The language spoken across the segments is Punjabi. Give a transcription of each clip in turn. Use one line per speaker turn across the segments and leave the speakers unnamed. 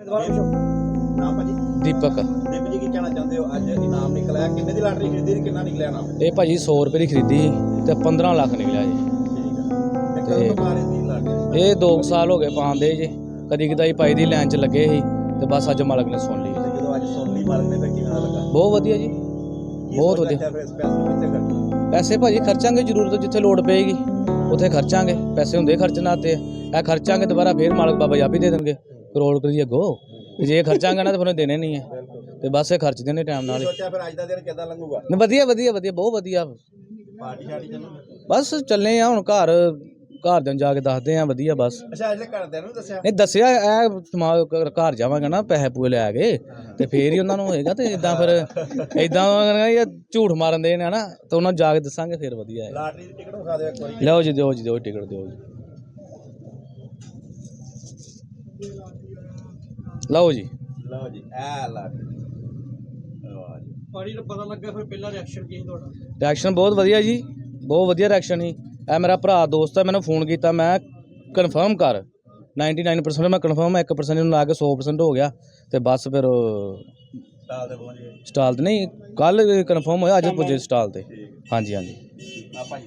ਨਾਮ ਭਾਜੀ?
ਦੀਪਕ।
ਦੀਪ ਜੀ ਕੀ ਕਹਿਣਾ ਚਾਹੁੰਦੇ ਹੋ? ਅੱਜ ਇਨਾਮ ਨਿਕਲਿਆ ਕਿੰਨੇ ਦੀ ਲਾਟਰੀ ਖਰੀਦੀ ਤੇ ਕਿੰਨਾ ਨਿਕਲਿਆ ਨਾਮ?
ਇਹ ਭਾਜੀ 100 ਰੁਪਏ ਦੀ ਖਰੀਦੀ ਤੇ 15 ਲੱਖ ਨਿਕਲਿਆ ਜੀ।
ਠੀਕ ਹੈ ਤੇ ਕਦੋਂ ਤੋਂ ਮਾਰੇ ਦੀ ਲਾਟਰੀ
ਇਹ 2 ਸਾਲ ਹੋ ਗਏ ਪਾਉਂਦੇ ਜੀ। ਕਦੀ ਕਦਾਈ ਪਾਈ ਦੀ ਲਾਈਨ 'ਚ ਲੱਗੇ ਸੀ ਤੇ ਬਸ ਅੱਜ ਮਾਲਕ ਨੇ ਸੁਣ ਲਈ।
ਤੇ ਜਦੋਂ ਅੱਜ ਸੁਣ ਲਈ ਮਾਲਕ ਨੇ ਤਾਂ ਕਿਵੇਂ ਦਾ ਲੱਗਾ?
ਬਹੁਤ ਵਧੀਆ ਜੀ।
ਕੀ
ਬਹੁਤ ਵਧੀਆ।
ਰੱਖਿਆ ਫਿਰ ਇਸ ਪੈਸੇ ਨੂੰ ਕਿੱਥੇ ਖਰਚਣਾ?
ਪੈਸੇ ਭਾਜੀ ਖਰਚਾਂਗੇ ਜ਼ਰੂਰਤ ਜਿੱਥੇ ਲੋੜ ਪਏਗੀ ਉੱਥੇ ਖਰਚਾਂਗੇ। ਪੈਸੇ ਹੁੰਦੇ ਖਰਚਣਾ ਤੇ ਇਹ ਖਰਚਾਂਗੇ ਦੁਬਾਰਾ ਫੇਰ ਮਾਲਕ ਬਾਬਾ ਜਾਬੀ ਦੇ ਦੇਣਗੇ। ਕਰੋੜ ਰੁਪਏ ਅੱਗੋ। ਜੇ ਖਰਚਾਂਗੇ ਨਾ ਤਾਂ ਫਿਰ ਦੇਣੇ ਨਹੀਂ ਹੈ ਤੇ ਬਸ ਇਹ ਖਰਚ ਦੇਣੇ ਟਾਈਮ ਨਾਲ
ਸੋਚਿਆ ਫਿਰ ਅੱਜ ਦਾ ਦਿਨ ਕਿੱਦਾਂ ਲੰਘੂਗਾ?
ਨਹੀਂ, ਵਧੀਆ ਵਧੀਆ ਵਧੀਆ ਬਹੁਤ ਵਧੀਆ।
ਪਾਰਟੀ ਸ਼ਾਰਟੀ ਚੱਲੂ
ਬਸ ਚੱਲੇ ਆ ਹੁਣ ਘਰ। ਘਰ ਦੇ ਜਾ ਕੇ ਦੱਸਦੇ ਆ ਵਧੀਆ ਬਸ।
ਅੱਛਾ ਅਜੇ ਘਰਦਿਆਂ ਨੂੰ ਦੱਸਿਆ?
ਨਹੀਂ ਦੱਸਿਆ ਘਰ ਜਾਵਾਂਗਾ ਨਾ ਪੈਸੇ ਪੂਏ ਲੈ ਕੇ ਤੇ ਫੇਰ ਹੀ ਉਹਨਾਂ ਨੂੰ ਹੋਏਗਾ ਤੇ ਇਦਾਂ ਫਿਰ ਇਦਾਂ ਇਹ ਝੂਠ ਮਾਰਨ ਦੇ ਨੇ ਨਾ ਤੇ ਉਹਨਾਂ ਨੂੰ ਜਾ ਕੇ ਦੱਸਾਂਗੇ ਫਿਰ ਵਧੀਆ ਹੈ।
ਲਾਟਰੀ ਦੀ ਟਿਕਟ ਵਿਖਾ ਦਿਓ ਇੱਕ ਵਾਰੀ।
ਲਓ ਜੀ ਦਿਓ ਜੀ ਦਿਓ ਟਿਕਟ ਦਿਓ ਜੀ। ਲਓ ਜੀ।
ਲਓ ਜੀ ਵਾਹ ਜੀ।
ਪਾਣੀ ਨੂੰ ਪਤਾ ਲੱਗਾ ਫਿਰ ਪਹਿਲਾ ਰਿਐਕਸ਼ਨ ਕੀ ਸੀ ਤੁਹਾਡਾ?
ਰਿਐਕਸ਼ਨ ਬਹੁਤ ਵਧੀਆ ਜੀ ਬਹੁਤ ਵਧੀਆ ਰਿਐਕਸ਼ਨ ਸੀ। ਇਹ ਮੇਰਾ ਭਰਾ ਦੋਸਤ ਹੈ ਮੈਨੂੰ ਫੋਨ ਕੀਤਾ ਮੈਂ ਕਨਫਰਮ ਕਰ। 99% ਮੈਂ ਕਨਫਰਮ 1% ਨੂੰ ਲਾ ਕੇ 100% ਹੋ ਗਿਆ। ਤੇ ਬਸ ਫਿਰ
ਸਾਲ ਦੇ ਪਹੁੰਚ ਗਏ।
ਸਟਾਲ ਤੇ ਨਹੀਂ ਕੱਲ ਕਨਫਰਮ ਹੋਇਆ ਅੱਜ ਪੁੱਜੇ ਸਟਾਲ ਤੇ। ਹਾਂਜੀ ਹਾਂਜੀ।
ਆਪਾਂ ਹੀ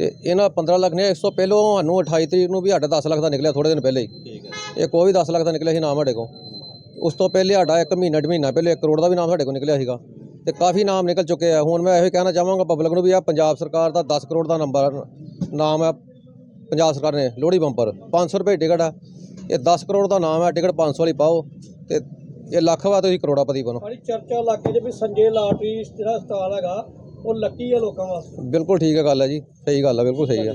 ਤੇ ਇਹਨਾਂ 15 ਲੱਖ ਨੇ ਇਸ ਤੋਂ ਪਹਿਲੋਂ ਸਾਨੂੰ 28 ਤਰੀਕ ਨੂੰ ਵੀ ਸਾਡਾ 10 ਲੱਖ ਦਾ ਨਿਕਲਿਆ ਥੋੜੇ ਦਿਨ ਪਹਿਲੇ ਹੀ।
ਠੀਕ ਹੈ।
ਇਹ ਕੋਈ ਵੀ 10 ਲੱਖ ਦਾ ਨਿਕਲਿਆ ਸੀ ਨਾਮ ਸਾਡੇ ਕੋਲ। ਉਸ ਤੋਂ ਪਹਿਲੇ ਸਾਡਾ ਇੱਕ ਮਹੀਨਾ ਡੇਢ ਮਹੀਨਾ ਪਹਿਲੇ 1 ਕਰੋੜ ਦਾ ਵੀ ਨਾਮ ਸਾਡੇ ਕੋਲ ਨਿਕਲਿਆ ਸੀਗਾ। ਤੇ ਕਾਫੀ ਨਾਮ ਨਿਕਲ ਚੁੱਕੇ ਆ। ਹੁਣ ਮੈਂ ਇਹੋ ਹੀ ਕਹਿਣਾ ਚਾਹਾਂਗਾ ਪਬਲਿਕ ਨੂੰ ਵੀ ਆ ਪੰਜਾਬ ਸਰਕਾਰ ਦਾ 10 ਕਰੋੜ ਦਾ ਨੰਬਰ ਨਾਮ ਹੈ ਪੰਜਾਬ ਸਰਕਾਰ ਨੇ ਲੋਹੜੀ ਬੰਪਰ। 500 ਰੁਪਏ ਟਿਕਟ ਆ। ਇਹ 10 ਕਰੋੜ ਦਾ ਨਾਮ ਹੈ ਟਿਕਟ 500 ਵਾਲੀ ਪਾਓ। ਤੇ ਇਹ ਲੱਖ ਵਾ ਤੁਸੀਂ ਕਰੋੜਾਪਤੀ ਬਣੋ।
ਬੜੀ ਚਰਚਾ ਇਲਾਕੇ 'ਚ ਵੀ ਸੰਜੇ ਲਾਟਰੀ ਜਿਹੜਾ ਸਟਾਲ ਹੈਗਾ ਉਹ ਲੱਕੀ ਹੈ ਲੋਕਾਂ ਵਾਸਤੇ।
ਬਿਲਕੁਲ ਠੀਕ ਹੈ ਗੱਲ ਹੈ ਜੀ ਸਹੀ ਗੱਲ ਹੈ ਬਿਲਕੁਲ ਸਹੀ ਹੈ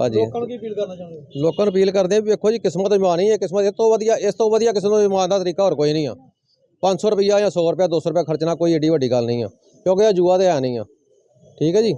ਹਾਂਜੀ।
ਲੋਕਾਂ ਨੂੰ ਕੀ ਅਪੀਲ ਕਰਨਾ ਚਾਹੁੰਦੇ ਹੋ?
ਲੋਕਾਂ ਨੂੰ ਅਪੀਲ ਕਰਦੇ ਆ ਵੀ ਵੇਖੋ ਜੀ ਕਿਸਮਤ ਇਮਾਨ ਹੀ ਹੈ ਕਿਸਮਤ ਇਸ ਤੋਂ ਵਧੀਆ ਇਸ ਤੋਂ ਵਧੀਆ ਕਿਸੇ ਨੂੰ ਇਮਾਨ ਦਾ ਤਰੀਕਾ ਹੋਰ ਕੋਈ ਨਹੀਂ ਆ। 500 ਰੁਪਈਆ ਜਾਂ 100 ਰੁਪਇਆ 200 ਰੁਪਇਆ ਖਰਚਣਾ ਕੋਈ ਏਡੀ ਵੱਡੀ ਗੱਲ ਨਹੀਂ ਆ ਕਿਉਂਕਿ ਇਹ ਜੂਆ ਤੇ ਹੈ ਨਹੀਂ ਆ। ਠੀਕ ਹੈ ਜੀ?